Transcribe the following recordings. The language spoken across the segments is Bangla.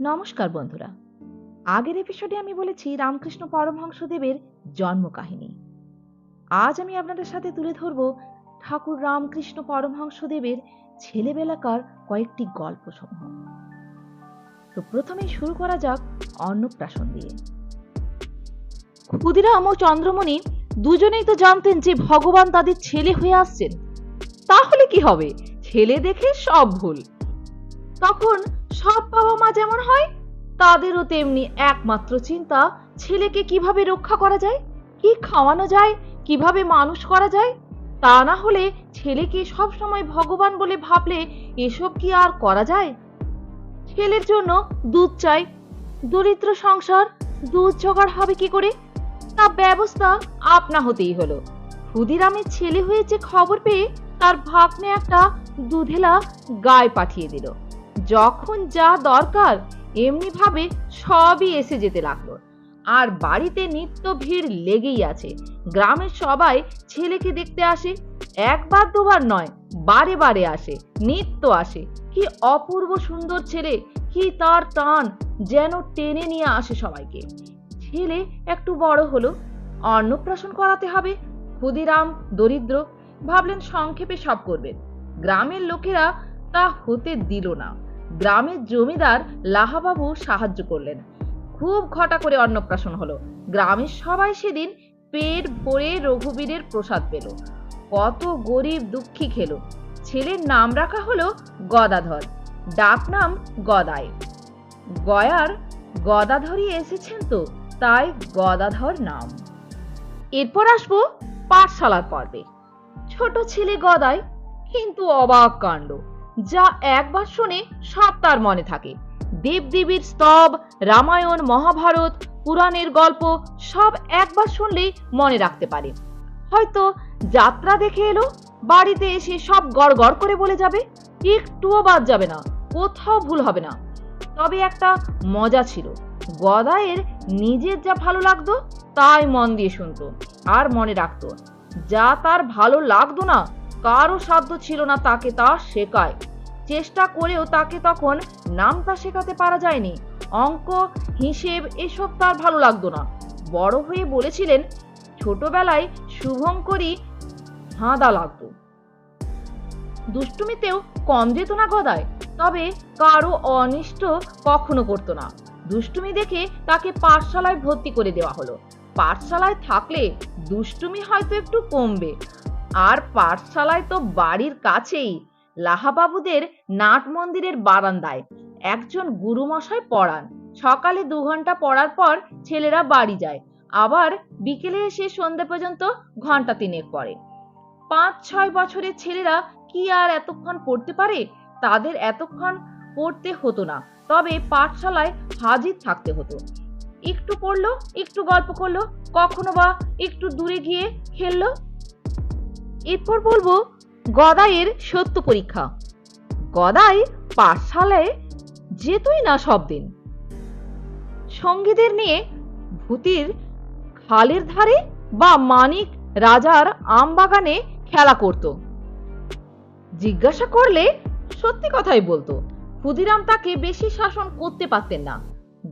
নমস্কার বন্ধুরা। আগের এপিসোডে আমি বলেছি রামকৃষ্ণ পরমহংসদেবের জন্ম কাহিনী আজ আমি আপনাদের সাথে তুলে ধরব ঠাকুর রামকৃষ্ণ পরমহংসদেবের ছেলেবেলাকার কয়েকটি গল্প সমূহ তো প্রথমেই শুরু করা যাক অন্নপ্রাশন দিয়ে। ক্ষুদিরাম ও চন্দ্রমণি দুজনেই তো জানতেন যে ভগবান তাদের ছেলে হয়ে আসছেন। তাহলে কি হবে? ছেলে দেখে সব ভুল। তখন সব বাবা মা যেমন হয়, তাদেরও তেমনি একমাত্র চিন্তা, ছেলেকে কীভাবে রক্ষা করা যায়? কি খাওয়ানো যায়? কীভাবে মানুষ করা যায়? তা না হলে ছেলেকে সব সময় ভগবান বলে ভাবলে এসব কি আর করা যায়? ছেলের জন্য দুধ চাই, দরিদ্র সংসার, দুধ জোগাড় হবে কি করে? তা ব্যবস্থা আপনা হতেই হলো। ক্ষুদিরামের ছেলে হয়েছে খবর পেয়ে তার ভাগ্নে একটা দুধেলা গায়ে পাঠিয়ে দিল। যখন যা দরকার এমনি ভাবে সবই এসে যেতে লাগল। আর বাড়িতে নিত্য ভিড় লেগেই আছে। গ্রামের সবাই ছেলেকে দেখতে আসে, একবার দুবার নয়, বারে বারে আসে, নিত্য আসে। কি অপূর্ব সুন্দর ছেলে, কি তার টান যেন টেনে নিয়ে আসে সবাইকে। ছেলে একটু বড় হলো, অন্নপ্রাশন করাতে হবে, ক্ষুদিরাম, দরিদ্র, ভাবলেন সংক্ষেপে সব করবেন। গ্রামের লোকেরা তা হতে দিল না। গ্রামের জমিদার লাহাবাবু সাহায্য করলেন। খুব ঘটা করে অন্নপ্রাশন হলো। গ্রামের সবাই সেদিন পেট ভরে রঘুবীরের প্রসাদ পেল। কত গরিব দুঃখী খেলো। ছেলের নাম রাখা হলো গদাধর। ডাক নাম গদাই। গয়ার গদাধরই এসেছেন তো, তাই গদাধর নাম। এরপর আসব পাঠশালার পর্বে। ছোট ছেলে গদায় কিন্তু অবাক কাণ্ড। যা একবার শুনে সব তার মনে থাকে। দেবদেবীর স্তব, রামায়ণ, মহাভারত, পুরাণের গল্প সব একবার শুনলেই মনে রাখতে পারে। হয়তো যাত্রা দেখে এলো, বাড়িতে এসে সব গড় গড় করে বলে যাবে, একটুও বাদ যাবে না, কোথাও ভুল হবে না। তবে একটা মজা ছিল, গদায়ের নিজের যা ভালো লাগতো, তাই মন দিয়ে শুনতো আর মনে রাখতো, যা তার ভালো লাগতো না, কারও সাধ্য ছিল না তাকে তা শেখায়। চেষ্টা করেও তাকে তখন নামটা শেখাতে পারা যায়নি। অঙ্ক, হিসেব, এসব তার ভালো লাগতো না। বড় হয়ে বলেছিলেন, ছোটবেলায় শুভঙ্করী হাঁদা লাগতো। দুষ্টুমিতেও কম যেত না গদায়, তবে কারও অনিষ্ট কখনো করতো না। দুষ্টুমি দেখে তাকে পাঠশালায় ভর্তি করে দেওয়া হলো। পাঠশালায় থাকলে দুষ্টুমি হয়তো একটু কমবে। আর পাঠশালায় তো বাড়ির কাছেই লাহাবাবুদের নাট মন্দিরের বারান্দায়। একজন গুরুমশাই পড়ান। সকালে দু ঘণ্টা পড়ার পর ছেলেরা বাড়ি যায়। আবার বিকেলে এসে সন্ধে পর্যন্ত ঘণ্টা তিনেক পড়ে। পাঁচ, ছয় বছরের ছেলেরা কি আর এতক্ষণ পড়তে পারে? তাদের এতক্ষণ পড়তে হতো না। তবে পাঠশালায় হাজির থাকতে হতো। একটু পড়ল, একটু গল্প করল, কখনো বা একটু দূরে গিয়ে খেললো? এরপর বলব গদাইয়ের সত্য পরীক্ষা। গদাই পাঠশালায় যেতই না সব দিন। সঙ্গীদের নিয়ে ভূতির খালের ধারে বা মানিক রাজার আম বাগানে খেলা করত। জিজ্ঞাসা করলে সত্যি কথাই বলতো, ক্ষুদিরাম তাকে বেশি শাসন করতে পারতেন না।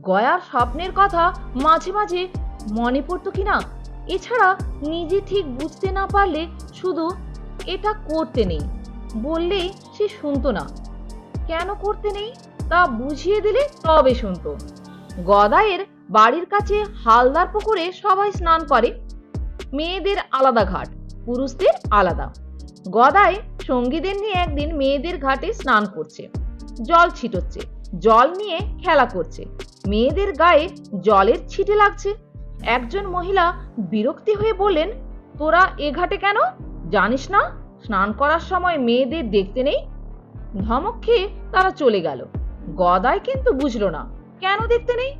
গয়ার স্বপ্নের কথা মাঝে মাঝে মনে পড়তো কিনা, এছাড়া নিজে ঠিক বুঝতে না পারলে শুধু এটা করতে নেই। বললে সে শুনতো না। কেন করতে নেই? তা বুঝিয়ে দিলে তবে শুনতো। গদায়ের বাড়ির কাছে হালদার পুকুরে সবাই স্নান করে। মেয়েদের আলাদা ঘাট, পুরুষদের আলাদা। গদায় সঙ্গীদের নিয়ে একদিন মেয়েদের ঘাটে স্নান করছে। জল ছিটোচ্ছে, জল নিয়ে খেলা করছে। মেয়েদের গায়ে জলের ছিটে লাগছে। একজন মহিলা বিরক্তি হয়ে বললেন, তোরা এ ঘাটে কেন? জানিস না, স্নান করার সময় মেয়েদের দেখতে নেই? ধমক খেয়ে তারা চলে গেল। গদাই কিন্তু বুঝলো না, কেন দেখতে নেই?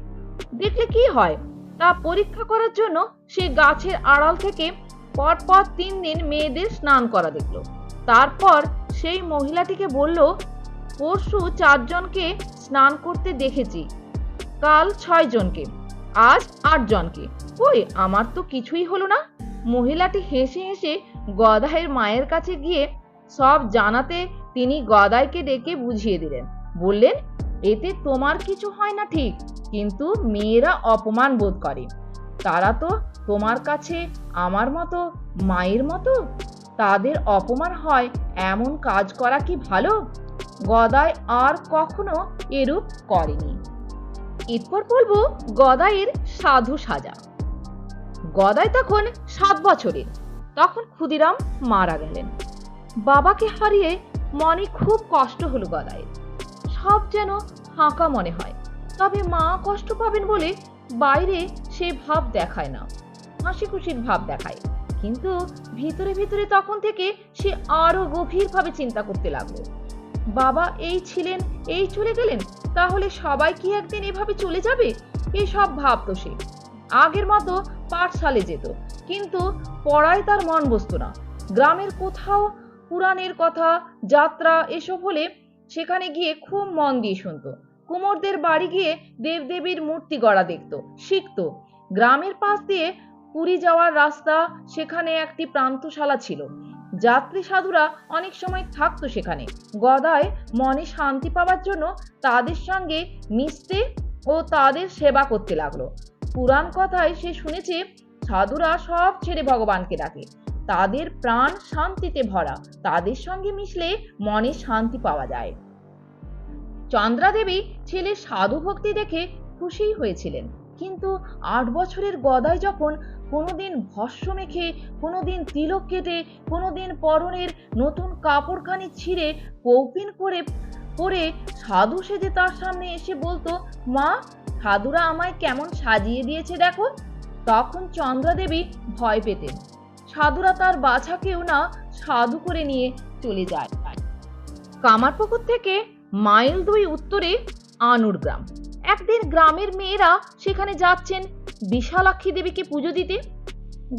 দেখলে কি হয়? তা পরীক্ষা করার জন্য সে গাছের আড়াল থেকে পরপর তিন দিন মেয়েদের স্নান করা দেখল। তারপর সেই মহিলাটিকে বলল, পরশু চারজনকে স্নান করতে দেখেছি। কাল ছয় জনকে, আজ আট জনকে। কই আমার তো কিছুই হলো না। মহিলাটি হেসে হেসে গদাইয়ের মায়ের কাছে গিয়ে সব জানাতে তিনি গদাইকে ডেকে বুঝিয়ে দিলেন। বললেন, এতে তোমার কিছু হয় না ঠিক, কিন্তু মেয়েরা অপমান বোধ করে। তারা তো তোমার কাছে আমার মতো, মায়ের মতো? তাদের অপমান হয় এমন কাজ করা কি ভালো? গদাই আর কখনো এরূপ করেনি। এরপর বলব, গদাইয়ের সাধু সাজা। গদাই তখন সাত বছরের। তখন ক্ষুদিরাম মারা গেলেন। বাবাকে হারিয়ে মনে খুব কষ্ট হলো গদাইয়ের সব যেন ফাঁকা মনে হয়। তবে মা কষ্ট পাবেন বলে বাইরে সে ভাব দেখায় না। হাসি খুশির ভাব দেখায়। কিন্তু ভিতরে ভিতরে তখন থেকে সে আরও গভীরভাবে চিন্তা করতে লাগল। বাবা এই ছিলেন, এই চলে গেলেন? তাহলে সবাই কি একদিন এভাবে চলে যাবে? এসব ভাবতো সে। আগের মতো পাঠশালে যেত। কিন্তু পড়ায় তার মন বসতো না। গ্রামের কোথাও পুরাণের কথা, যাত্রা এসব হলে সেখানে গিয়ে খুব মন দিয়ে শুনত। কুমোরদের বাড়ি গিয়ে দেবদেবীর মূর্তি গড়া দেখতো, শিখতো। গ্রামের পাশ দিয়ে পুরী যাওয়ার রাস্তা সেখানে একটি প্রান্তশালা ছিল। যাত্রী সাধুরা অনেক সময় থাকতো সেখানে। গদায় মনে শান্তি পাওয়ার জন্য তাদের সঙ্গে মিশতে ও তাদের সেবা করতে লাগল। পুরাণ কথায় সে শুনেছে সাধুরা সব ছেড়ে ভগবানকে ডাকে। তাদের প্রাণ শান্তিতে ভরা, তাদের সঙ্গে মিশলে মনে শান্তি পাওয়া যায়। চন্দ্রা দেবী ছেলের সাধু ভক্তি দেখে খুশি হয়েছিলেন। কিন্তু আট বছরের গদায় যখন কোনোদিন ভস্য মেখে, কোনোদিন তিলক কেটে, কোনোদিন পরনের নতুন কাপড়খানি ছিঁড়ে, কৌপিন করে পরে সাধু সেজে তার সামনে এসে বলতো, মা, সাধুরা আমায় কেমন সাজিয়ে দিয়েছে দেখো। তখন চন্দ্রা দেবী ভয় পেতেন। সাধুরা তার বাছাকেও না সাধু করে নিয়ে চলে যায়। কামারপুকুর থেকে মাইল দুই উত্তরে আনুর গ্রাম। একদিন গ্রামের মেয়েরা সেখানে যাচ্ছেন বিশালাক্ষী দেবীকে পুজো দিতে।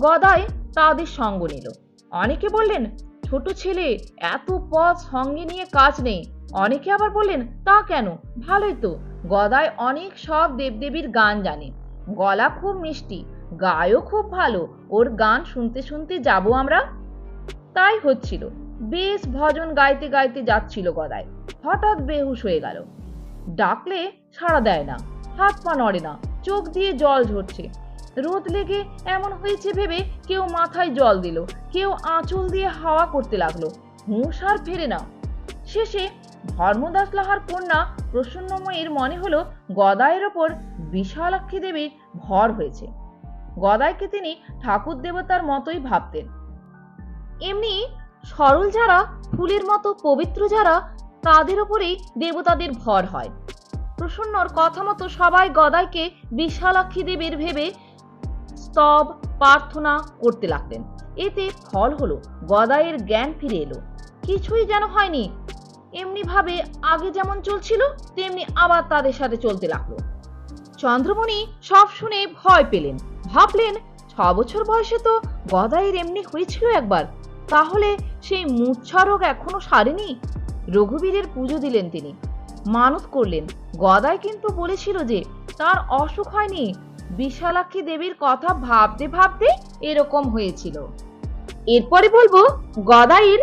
গদায় তাদের সঙ্গ নিল। অনেকে বললেন, ছোট ছেলে, এত পথ সঙ্গে নিয়ে কাজ নেই। অনেকে আবার বললেন, তা কেন? ভালোই তো। গদায় অনেক সব দেবদেবীর গান জানে। গলা খুব মিষ্টি। গায়ও খুব ভালো, ওর গান শুনতে শুনতে যাব আমরা। তাই হচ্ছিল, বেশ ভজন গাইতে গাইতে যাচ্ছিল গদায় হঠাৎ বেহুশ হয়ে গেল। ডাকলে সাড়া দেয় না, হাত পা নড়ে না, চোখ দিয়ে জল ঝরছে। রোদ লেগে এমন হয়েছে ভেবে কেউ মাথায় জল দিল, কেউ আঁচল দিয়ে হাওয়া করতে লাগল। হুঁশ আর ফেরে না। শেষে ধর্মদাস লাহার কন্যা প্রসন্নময়ীর মনে হলো গদায়ের ওপর বিশালাক্ষী দেবীর ভর হয়েছে। গদাইকে তিনি ঠাকুর দেবতার মতোই ভাবতেন। এমনি সরল যারা, ফুলের মতো পবিত্র যারা, তাদের ওপরেই দেবতাদের ভর হয়। প্রসন্নর কথা মতো সবাই গদাইকে বিশালাক্ষী দেবীর ভেবে স্তব, প্রার্থনা করতে লাগলেন। এতে ফল হলো, গদাইয়ের জ্ঞান ফিরে এলো। কিছুই যেন হয়নি। এমনি ভাবে আগে যেমন চলছিল, তেমনি আবার তাদের সাথে চলতে লাগল। চন্দ্রমণি সব শুনে ভয় পেলেন। ভাবলেন ছ বছর বয়সে তো গদাইয়ের এমনি হয়েছিল একবার। তাহলে সেই মূর্ছা রোগ এখনও সারেনি? রঘুবীরের পুজো দিলেন তিনি। মানত করলেন। গদাই কিন্তু বলেছিল যে, তার অসুখ হয়নি। বিশালাক্ষী দেবীর কথা ভাবতে ভাবতে এরকম হয়েছিল। এরপরে বলব, গদাইয়ের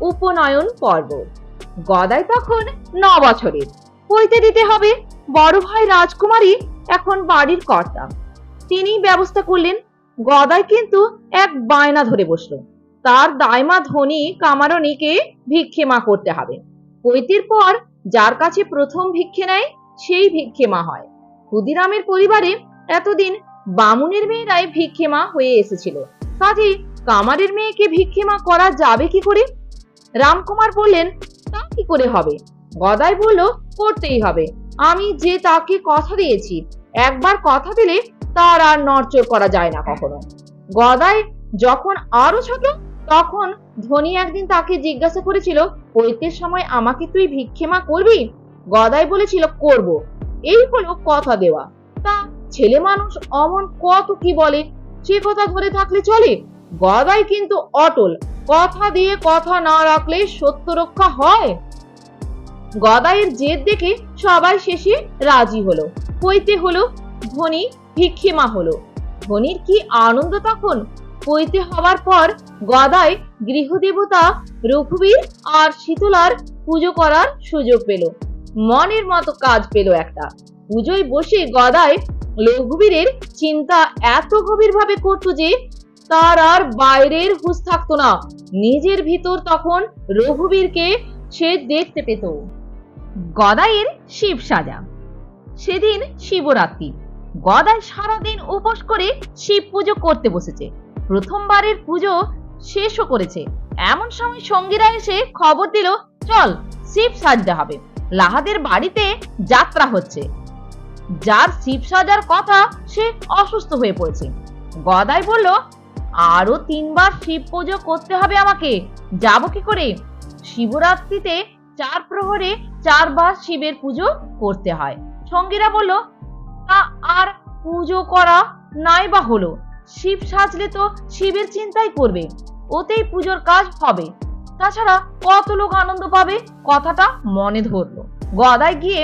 উপনয়ন পর্ব। গদাই তখন ন বছরের। হইতে দিতে হবে। বড় ভাই রাজকুমারী এখন বাড়ির কর্তা। তিনি ব্যবস্থা করলেন, গদাই কিন্তু এক বায়না ধরে বসল। তার দায়মা ধনী কামারণীকে ভিক্ষে মা করতে হবে। পৈতের পর যার কাছে প্রথম ভিক্ষে নেয়, সেই ভিক্ষে মা হয়। ক্ষুদিরামের পরিবারে এতদিন বামুনের মেয়েরাই ভিক্ষে মা হয়ে এসেছিল। কাজে কামারের মেয়েকে ভিক্ষে মা করা যাবে কি করে? রামকুমার বললেন, তা কি করে হবে? গদাই বলল, করতেই হবে। আমি যে তাকে কথা দিয়েছি, একবার কথা দিলে তার আর নড়চড় করা যায় না কখনো। গদাই যখন আরও ছোট, তখন ধনী একদিন তাকে জিজ্ঞাসা করেছিল, পৈতের সময় আমাকে তুই ভিক্ষেমা করবি? গদাই বলেছিল, করব। এই হলো কথা দেওয়া। তা ছেলে মানুষ অমন কত কি বলে, সে কথা ধরে থাকলে চলে। গদাই কিন্তু অটল, কথা দিয়ে কথা না রাখলে সত্য রক্ষা হয়। গদাইয়ের জেদ দেখে সবাই শেষে রাজি হলো। পৈতে হলো ধনী ভিক্ষিমা হলো। ধনীর কি আনন্দ তখন? পৈতে হওয়ার পর গদাই গৃহদেবতা রঘুবীর আর শীতলার পুজো করার সুযোগ পেল। মনের মতো কাজ পেল একটা। পুজোয় বসে গদায় রঘুবীরের চিন্তা এত গভীর ভাবে করতো যে, তার আর বাইরের হুঁশ থাকতো না। নিজের ভিতর তখন রঘুবীরকে সে দেখতে পেত। গদাইয়ের শিব সাজা সেদিন শিবরাত্রি। গদাই সারাদিন উপোস করে শিব পুজো করতে বসেছে। প্রথমবারের পুজো শেষও করেছে। এমন সময় সঙ্গীরা এসে খবর দিল, চল, শিব সাজতে হবে। লাহাদের বাড়িতে যাত্রা হচ্ছে। যার শিব সাজার কথা সে অসুস্থ হয়ে পড়েছে। গদাই বলল, আরও তিনবার শিব পুজো করতে হবে আমাকে। যাব কি করে? শিবরাত্রিতে চার প্রহরে চারবার শিবের পুজো করতে হয়। সঙ্গীরা বলল তা আর পুজো করা নাই বা হলো। শিব সাজলে তো শিবের চিন্তাই করবে, ওতেই পুজোর কাজ হবে। তাছাড়া কত লোক আনন্দ পাবে, কথাটা মনে ধরলো। গদায় গিয়ে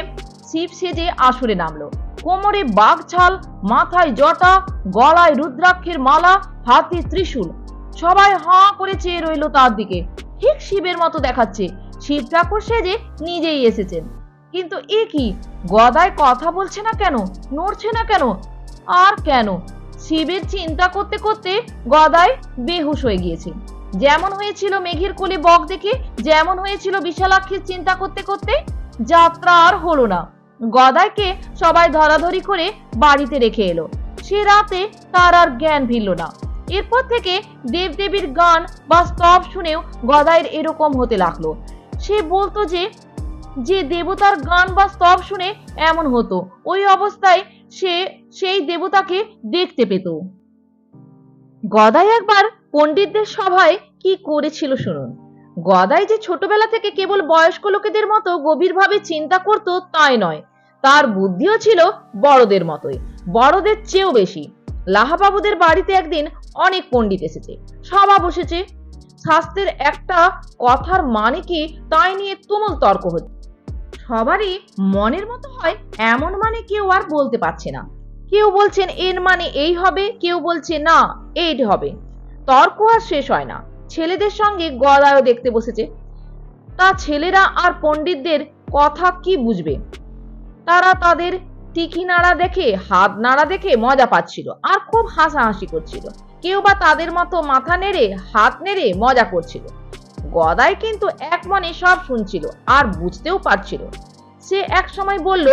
শিব সেজে আসরে নামলো। কোমরে বাঘ ছাল, মাথায় জটা, গলায় রুদ্রাক্ষের মালা, হাতে ত্রিশূল। সবাই হাঁ করে চেয়ে রইল তার দিকে। ঠিক শিবের মতো দেখাচ্ছে। শিব ঠাকুর সেজে নিজেই এসেছেন। কিন্তু এ কি? গদায় কথা বলছে না কেন? নড়ছে না কেন? আর কেন? শিবের চিন্তা করতে করতে গদায় বেহুশ হয়ে গিয়েছে। যেমন হয়েছিল মেঘের কোলে বক দেখে, যেমন হয়েছিল বিশালাক্ষীর চিন্তা করতে করতে, যাত্রা আর হলো না। গদাইকে সবাই ধরাধরি করে বাড়িতে রেখে এলো। সে রাতে তার আর জ্ঞান ফিরল না। এরপর থেকে দেবদেবীর গান বা স্তব শুনেও গদাইয়ের এরকম হতে লাগল। সে বলতো যে যে দেবতার গান বা স্তব শুনে এমন হতো। ওই অবস্থায় সে সেই দেবতাকে দেখতে পেত। গদাই একবার পণ্ডিতদের সভায় কি করেছিল শুনুন। গদাই যে ছোটবেলা থেকে কেবল বয়স্ক লোকেদের মতো গভীরভাবে চিন্তা করত তাই নয়। তার বুদ্ধিও ছিল বড়দের মতোই, বড়দের চেয়েও বেশি। লাহাবাবুদের বাড়িতে একদিন অনেক পণ্ডিত এসেছে, সভা বসেছে। শাস্ত্রের একটা কথার মানে কি তাই নিয়ে তুমুল তর্ক হচ্ছে। সবারই মনের মতো হয় এমন মানে কেউ আর বলতে পারছে না। কেউ বলছেন, এর মানে এই হবে। কেউ বলছে, না এই হবে। তর্ক আর শেষ হয় না। ছেলেদের সঙ্গে গদায়ও দেখতে বসেছে। তা ছেলেরা আর পণ্ডিতদের কথা কি বুঝবে? তারা তাদের টিকি নাড়া দেখে, হাত নাড়া দেখে মজা পাচ্ছিল আর খুব হাসাহাসি করছিল। কেউ বা তাদের মতো মাথা নেড়ে, হাত নেড়ে মজা করছিল। গদাই কিন্তু এক মনে সব শুনছিল আর বুঝতেও পারছিল। সে এক সময় বলল,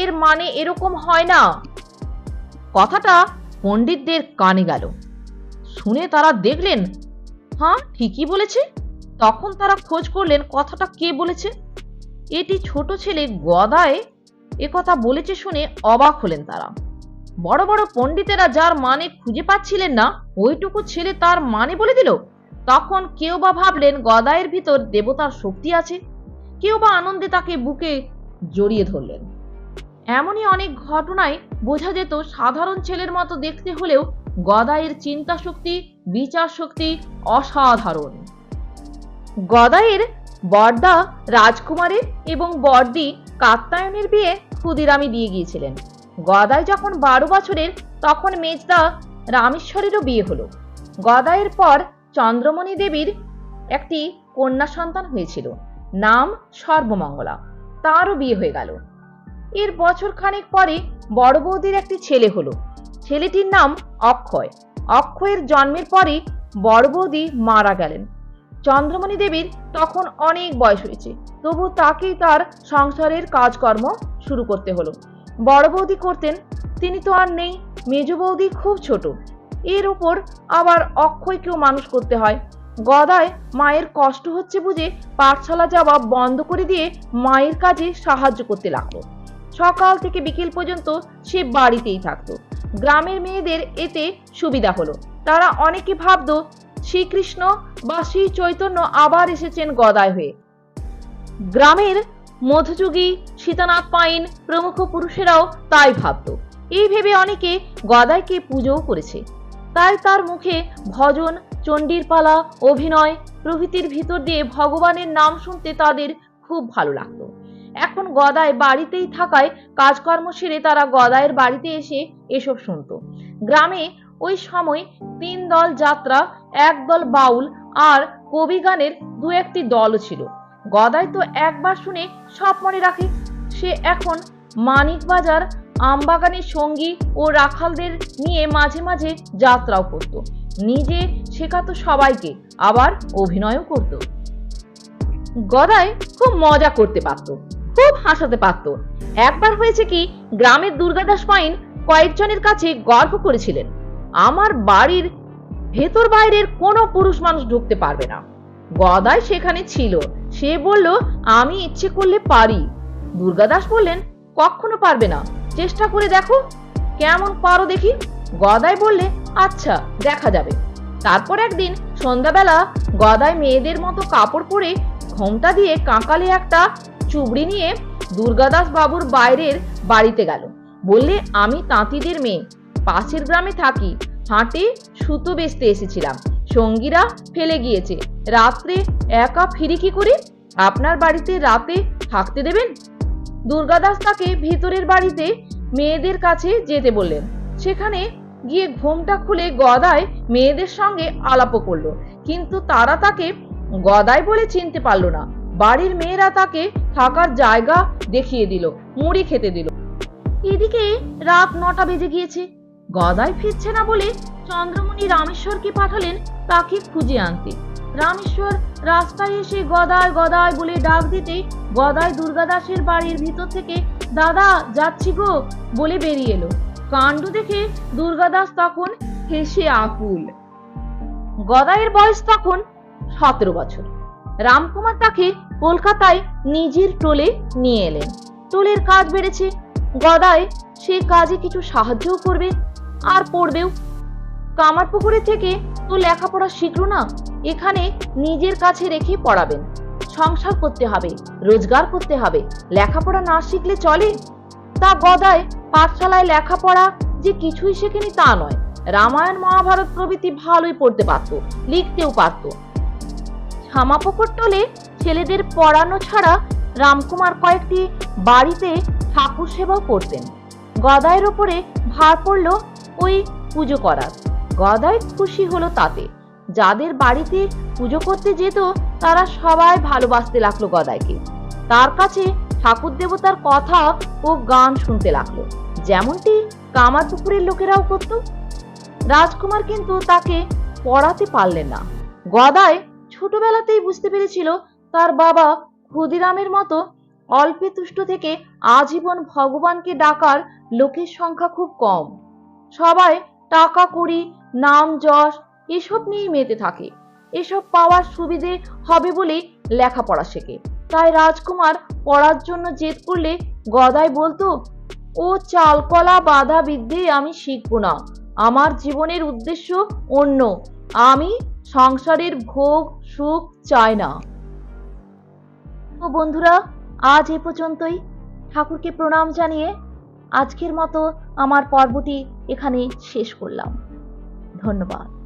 এর মানে এরকম হয় না। কথাটা পণ্ডিতদের কানে গেল। শুনে তারা দেখলেন হ্যাঁ ঠিকই বলেছে। তখন তারা খোঁজ করলেন কথাটা কে বলেছে। এটি ছোট ছেলে গদায় কথা বলেছে শুনে অবাক হলেন তারা। বড় বড় পণ্ডিতেরা যার মানে খুঁজে পাচ্ছিলেন না, ওইটুকু ছেলে তার মানে বলে দিল? তখন কেউ বা ভাবলেন গদায়ের ভিতর দেবতার শক্তি আছে। কেউ বা আনন্দে তাকে বুকে জড়িয়ে ধরলেন। এমনই অনেক ঘটনায় বোঝা যেত সাধারণ ছেলের মতো দেখতে হলেও গদায়ের চিন্তা শক্তি, বিচার শক্তি অসাধারণ। গদায়ের বর্দা রাজকুমারের এবং বর্দি কাত্তায়নের বিয়ে ক্ষুদিরামই দিয়ে গিয়েছিলেন। গদাই যখন বারো বছরের, তখন মেজদা রামেশ্বরেরও বিয়ে হলো। গদায়ের পর চন্দ্রমণি দেবীর একটি কন্যা সন্তান হয়েছিল। নাম সর্বমঙ্গলা। তারও বিয়ে হয়ে গেল। এর বছর খানেক পরে বড় বৌদির একটি ছেলে হলো। ছেলেটির নাম অক্ষয়। অক্ষয়ের জন্মের পরে বড় বৌদি মারা গেলেন। চন্দ্রমণি দেবীর তখন অনেক বয়স হয়েছে। তবু তাকেই তার সংসারের কাজকর্ম শুরু করতে হলো। বড় বৌদি করতেন, তিনি তো আর নেই। মেজ বৌদি খুব ছোট। এর উপর আবার অক্ষয়কেও মানুষ করতে হয়। গদায় মায়ের কষ্ট হচ্ছে বুঝে পাঠশালা যাওয়া বন্ধ করে দিয়ে মায়ের কাজে সাহায্য করতে লাগল। সকাল থেকে বিকেল পর্যন্ত সে বাড়িতেই থাকতো। গ্রামের মেয়েদের এতে সুবিধা হলো। তারা অনেকে ভাবত, শ্রীকৃষ্ণ বা শ্রী চৈতন্য আবার এসেছেন গদায় হয়ে। গ্রামের মধ্যযুগী সীতানাথ পাইন প্রমুখ পুরুষেরাও তাই ভাবত। এই ভেবে অনেকে গদাইকে পুজোও করেছে। তাই তার মুখে ভজন চণ্ডীর পালা অভিনয় প্রভৃতির ভিতর দিয়ে ভগবানের নাম শুনতে তাদের খুব ভালো লাগতো। এখন গদায় বাড়িতেই থাকায় কাজকর্ম সেরে তারা গদায়ের বাড়িতে এসে এসব শুনতো। গ্রামে ওই সময় তিন দল যাত্রা, এক দল বাউল আর কবি গানের দু একটি দলও ছিল। গদায় তো একবার শুনে সব মনে রাখে, সে এখন মানিকবাজার আমবাগানের সঙ্গী ও রাখালদের নিয়ে মাঝে মাঝে যাত্রাও করত। নিজে শেখাতো সবাইকে, আবার অভিনয়ও করত। গদায় খুব মজা করতে পারত, খুব হাসাতে পারত। একবার হয়েছে কি, গ্রামের দুর্গাদাস পাইন কয়েকজনের কাছে গর্ব করেছিলেন, আমার বাড়ির ভেতর বাইরের কোনো পুরুষ মানুষ ঢুকতে পারবে না। গদাই সেখানে ছিল। সে বলল, আমি ইচ্ছে করলে পারি। দুর্গাদাস বললেন, কখনো পারবে না। চেষ্টা করে দেখো। কেমন পারো দেখি? গদাই বললে আচ্ছা দেখা যাবে। তারপর একদিন সন্ধ্যাবেলা গদাই মেয়েদের মতো কাপড় পরে ঘোমটা দিয়ে কাঁকালে একটা চুবড়ি নিয়ে দুর্গাদাস বাবুর বাইরের বাড়িতে গেল। বললে, আমি তাঁতিদের মেয়ে। পাশের গ্রামে থাকি। হাটে সুতো বেচতে এসেছিলাম। সঙ্গীরা ফেলে গিয়েছে। রাত্রে একা ফিরি কি করে? আপনার বাড়িতে রাতে থাকতে দেবেন? দুর্গাদাস তাকে ভিতরের বাড়িতে মেয়েদের কাছে যেতে বললেন। সেখানে গিয়ে ঘোমটা খুলে গদায় মেয়েদের সঙ্গে আলাপও করল। কিন্তু তারা তাকে গদায় বলে চিনতে পারল না। বাড়ির মেয়েরা তাকে থাকার জায়গা দেখিয়ে দিল, মুড়ি খেতে দিল। এদিকে রাত নটা বেজে গিয়েছে। গদায় ফিরছে না বলে চন্দ্রমণি রামেশ্বরকে পাঠালেন তাকে খুঁজে আনতে। রামেশ্বর রাস্তায় এসে গদায় গদায় বলে ডাক দিতে গদাই দুর্গাদাসের বাড়ির ভিতর থেকে, দাদা, যাচ্ছি গো, বলে বেরিয়ে এলো। কাণ্ড দেখে দুর্গাদাস তখন হেসে আকুল। গদাইয়ের বয়স তখন সতেরো বছর। রামকুমার তাকে কলকাতায় নিজের টোলে নিয়ে এলেন। টোলের কাজ বেড়েছে। গদাই সে কাজে কিছু সাহায্যও করবে, আর পড়বেও। কামারপুকুরের থেকে তো লেখাপড়া শিখলো না, এখানে নিজের কাছে রেখে পড়াবেন। সংসার করতে হবে, রোজগার করতে হবে, লেখাপড়া না শিখলে চলে? তা গদায় পাঠশালায় লেখাপড়া যে কিছুই শেখেনি তা নয়, রামায়ণ, মহাভারত প্রভৃতি ভালোই পড়তে পারত, লিখতেও পারত। ছামাপুকুর টোলে ছেলেদের পড়ানো ছাড়া রামকুমার কয়েকটি বাড়িতে ঠাকুর সেবাও করতেন। গদায়ের ওপরে ভার পড়ল ওই পুজো করার। গদাই খুশি হলো তাতে। যাদের বাড়িতে পুজো করতে যেত, তারা সবাই ভালোবাসতে লাগল গদাইকে। তার কাছে ঠাকুর দেবতার কথা ও গান শুনতে লাগল। যেমনটি কামারপুকুরের লোকেরাও করত। রাজকুমার কিন্তু তাকে পড়াতে পারলেন না। গদাই ছোটবেলাতেই বুঝতে পেরেছিল, তার বাবা ক্ষুদিরামের মতো অল্পে তুষ্ট থেকে আজীবন ভগবানকে ডাকার লোকের সংখ্যা খুব কম। সবাই টাকা কড়ি নাম, যশ, এসব নিয়েই মেতে থাকে। এসব পাওয়ার সুবিধে হবে বলেই লেখাপড়া শেখে। তাই রাজকুমার পড়ার জন্য জেদ করলে গদাই বলতো, ও চালকলা বাধা বিদ্যে আমি শিখব না। আমার জীবনের উদ্দেশ্য অন্য। আমি সংসারের ভোগ, সুখ চাই না। তো বন্ধুরা, আজ এ পর্যন্তই। ঠাকুরকে প্রণাম জানিয়ে আজকের মতো আমার পর্বটি এখানে শেষ করলাম। ধন্যবাদ।